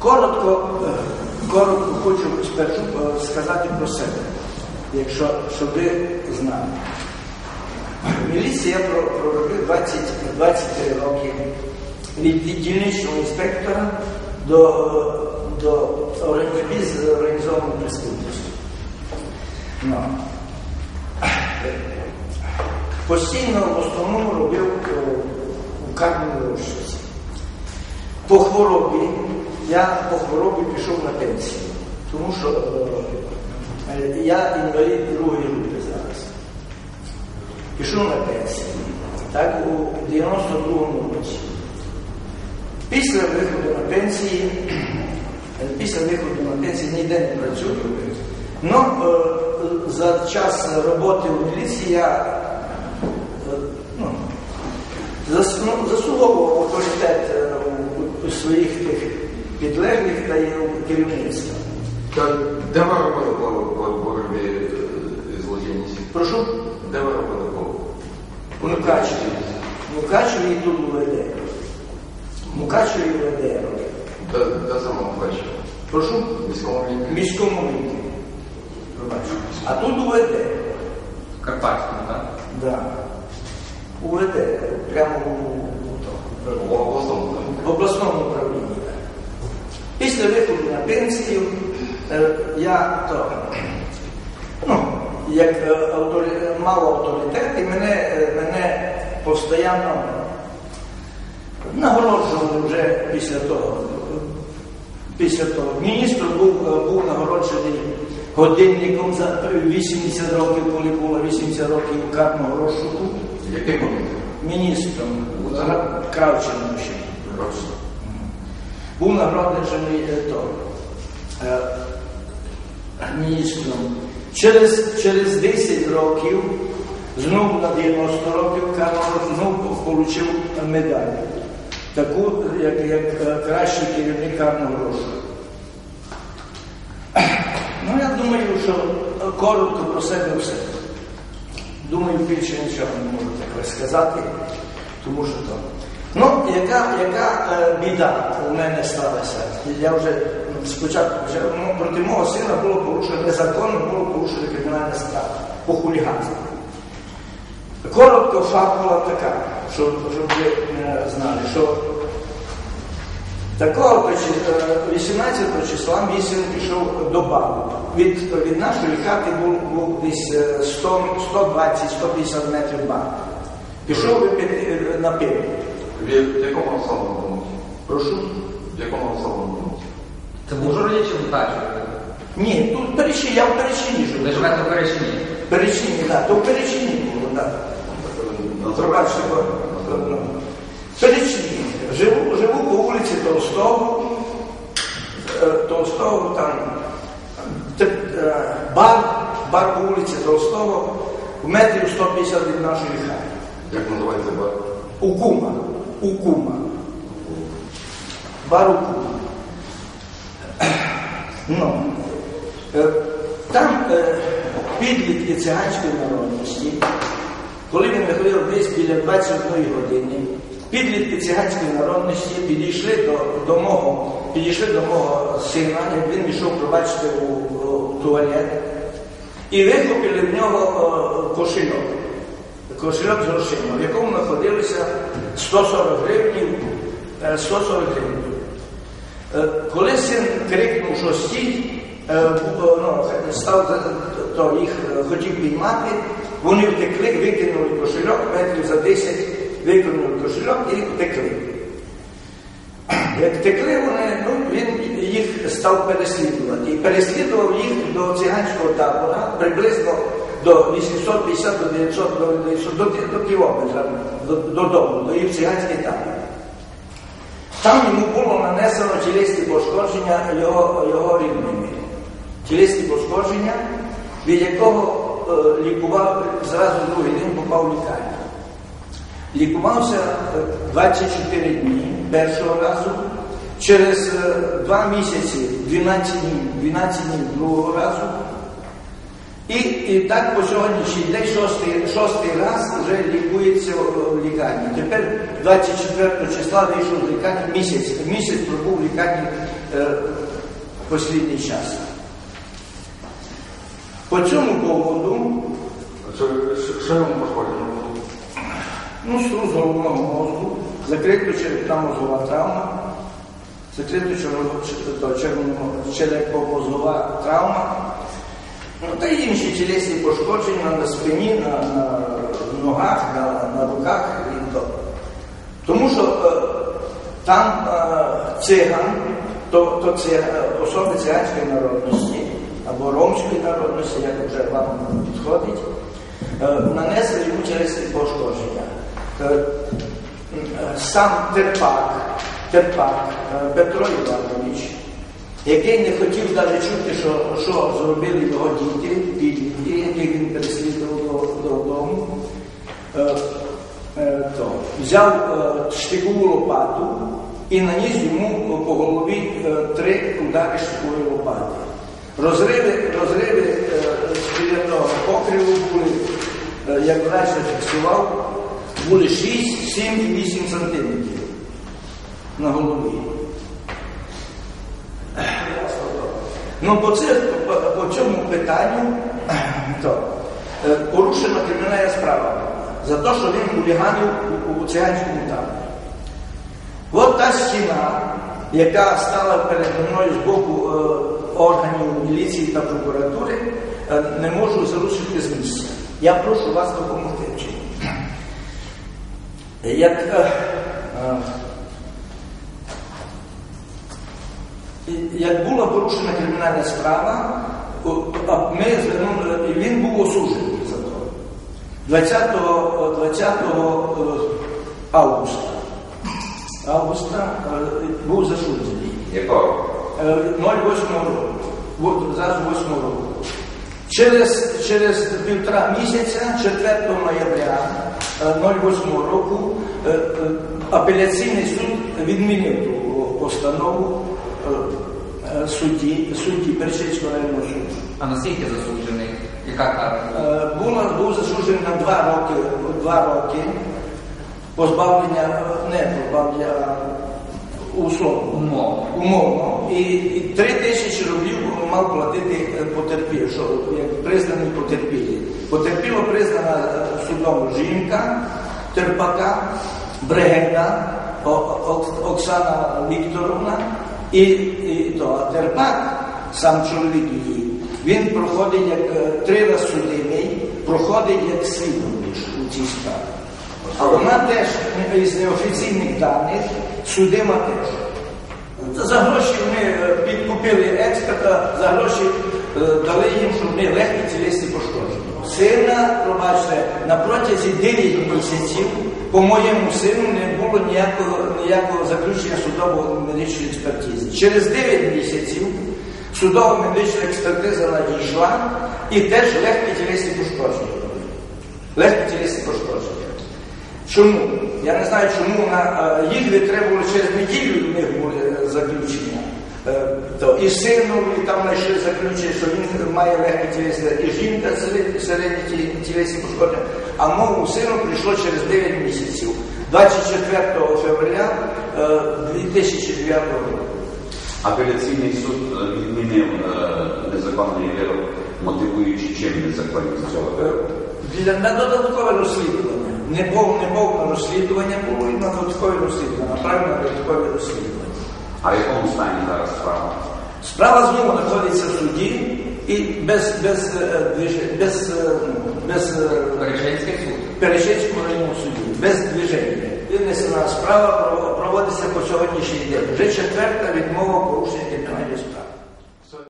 Коротко, е, коротко хочу спершу е, сказати про себе, якщо щоб ви знали. В міліції я проробив 20, 23 роки від дільничного інспектора до, до організації з організованою. Ну. Постійно в основному робив е, у карному розшуці. По хворобі, я по хворобі пішов на пенсію, тому що е, я інвалід другої групи зараз. Пішов на пенсію. Так, у 92-му році. Після виходу на пенсії, е, після виходу на пенсію ніде не працюю. Ну, е, за час роботи в міліції я е, ну, зас, ну, заслуговував авторитет е, у, у своїх тих підлеглих та й у керівництва. Так, де ви робили по, боротьбі е, з злочинністю? Прошу, Де ви робили по? у Мукачеві. Мукачеві і тут УВД. Мукачеві і робив. Де, саме бачите? Прошу, міському в лінії? міському лінії. А тут УВД. Карпатському, так? Да. УВД. Прямо у, у. В обласному, так? в обласному управлінні. так. Після виходу на пенсію е, я то, ну, як е, авторі- мав авторитет, і мене, е, мене постійно нагороджували вже після того. Після того. Міністр був, був нагороджений годинником за 80 років, коли було 80 років карного розшуку. Момент? Міністром Кравченком ще був нагороджений е, то, е. Через, через 10 років, знову на 90 років, Карл знову отримав медаль. Таку, як, як е, кращий керівник карного розшуку. Ну, я думаю, що коротко про себе все. Думаю, більше нічого не можу таке сказати, тому що то. Ну, яка, яка е, біда у мене сталася? Я вже спочатку ну, проти мого сина було порушено незаконно, було порушено кримінальне справа по хуліганству. Коротко факт була така, щоб, щоб ви е, знали, що такого то чи- е, 18 числа мій син пішов до бару. Від, від нашої хати був, був десь е, 100 120-150 метрів бар. Пішов е, на пиво. В якому населеному? Прошу. В якому пункті? Це в Ужгороді чи в Мукачеві? Ні, тут перечині, я в перечині живу. Ви живете в Перечині? Перечині, так, то в перечині було, так. Ну, Перечині. Живу, живу по вулиці Толстого, е, Толстого там е, бар, бар по вулиці Толстого, в метрів 150 від нашої хати. Як називається бар? У кума. У кума. Бар у кума. Ну, е, там е, підлітки циганської народності, коли він виходив десь біля 21 години, підлітки циганської народності підійшли до, до мого, підійшли до мого сина, як він йшов, пробачте, у, у туалет, і вихопили в нього е, кошельок кошельок з грошима, в якому знаходилося 140 гривень, е, 140 гривень. Е, Коли син крикнув, що стій, е, ну, став то їх е, хотів піднімати, вони втекли, викинули кошельок, метрів за 10 викинули кошельок і втекли. Як втекли вони, ну, він їх став переслідувати. І переслідував їх до циганського табора приблизно до 850 до 900 до, 900, до, до кілометра до, додому, до їх циганський табор. Там йому було нанесено тілесні пошкодження його, його рідними. Тілесні пошкодження, від якого е, лікував зразу другий день попав в лікарню. Лікувався е, 24 дні першого разу, через е, два місяці 12 днів, 12 днів другого разу. І, і так по сьогоднішній день шостий, шостий раз вже лікується в лікарні. Тепер 24 числа вийшов з лікарні місяць. Місяць пробув в лікарні е, послідній час. По цьому поводу Що, що, йому пошкоджено? Ну, струс головного мозку, закрита черепна мозгова травма, закрита черепно-мозгова травма, ну, та й інші тілесні пошкодження на спині, на, на ногах, на, на руках і то. Тому що е, там е, циган, то, то це е, особи циганської народності або ромської народності, як вже вам підходить, е, нанесли йому тілесні пошкодження. Е, Сам Терпак, Терпак Петро Іванович, який не хотів навіть чути, що, що зробили його діти, підлітки, яких він переслідував додому, е, е, то, взяв е, штикову лопату і наніс йому по голові е, три удари штикової лопати. Розриви, розриви е, шкіряного покриву були, е, як врач зафіксував, були 6, 7 і 8 сантиметрів на голові. Ну, по, це, по, по цьому питанню то, е, порушена кримінальна справа за те, що він хуліганив у, у циганському таборі. От та стіна, яка стала передо мною з боку е, органів міліції та прокуратури, е, не можу зарушити з місця. Я прошу вас допомогти. Як, е, як була порушена кримінальна справа, ми звернули, і він був осуджений за то. 20, 20 е, августа. Августа був засуджений. Якого? Е, 08 року. Зараз 8 року. Через, через півтора місяця, 4 ноября е, 08 року, апеляційний суд відмінив ту постанову судді, судді Берчицького районного суду. А наскільки засуджений? Яка кара? Е, Був, був засуджений на два роки, два роки позбавлення, е, не позбавлення, а условно. Умовно. Умовно. І, і три тисячі рублів мав платити е, потерпів, що як признаний потерпілі. Потерпіло признана е, судом жінка, терпака, О- Оксана Вікторовна і, і то, а сам чоловік її, він проходить як е, три рази судимий, проходить як свідок у цій справі. А вона теж із неофіційних даних судима теж. За гроші вони е, підкупили експерта, за гроші е, дали їм, щоб вони легкі тілесні пошкодження. Сина, пробачте, на протязі 9 місяців по моєму сину не було ніякого, ніякого заключення судово-медичної експертизи. Через 9 місяців судова медична експертиза надійшла і теж легкі тілесні пошкодження. Легкі тілесні пошкодження. Чому? Я не знаю, чому на їх витребували через неділю в них були е, заключення. Е, То і сину, і там знайшли заключення, що він має легкі тілесні, і жінка серед- середні тілесні пошкодження. А мову сину прийшло через 9 місяців, 24 февраля е, 2009 року. Апеляційний суд е, відмінив е, незаконний вирок, мотивуючи чим незаконність цього Е, вироку. На додаткове розслідування. Не повне, не розслідування було і на додаткове розслідування, направлено на додаткове розслідування. А в якому стані зараз справа? Справа знову знаходиться в суді і без, без, е, без, е, без е, Перечинський суд. Перечинського районного суді, без движення. Винесена справа проводиться по сьогоднішній день. Вже четверта відмова порушення.